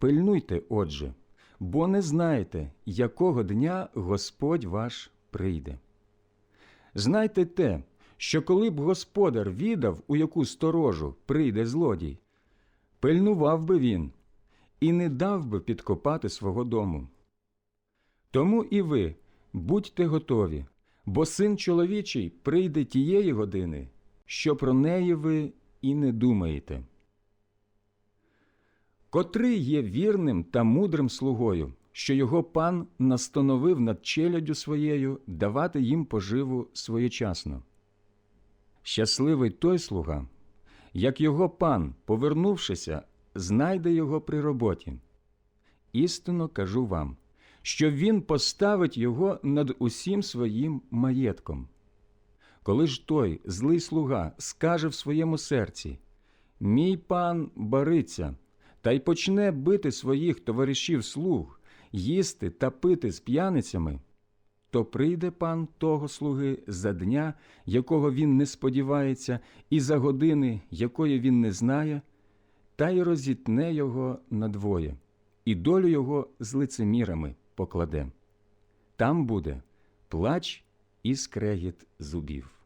Пильнуйте, отже, бо не знаєте, якого дня Господь ваш прийде. Знайте те, що коли б господар відав, у яку сторожу прийде злодій, пильнував би він і не дав би підкопати свого дому. Тому і ви будьте готові, бо син чоловічий прийде тієї години, що про неї ви і не думаєте. Котрий є вірним та мудрим слугою, що його пан настановив над челядю своєю давати їм поживу своєчасно. Щасливий той слуга, як його пан, повернувшися, знайде його при роботі. Істинно кажу вам, що він поставить його над усім своїм маєтком. Коли ж той злий слуга скаже в своєму серці Мій пан бариться, та й почне бити своїх товаришів слуг, їсти та пити з п'яницями, то прийде пан того слуги за дня, якого він не сподівається, і за години, якої він не знає, та й розітне його надвоє, і долю його з лицемірами покладе. Там буде плач і скрегіт зубів.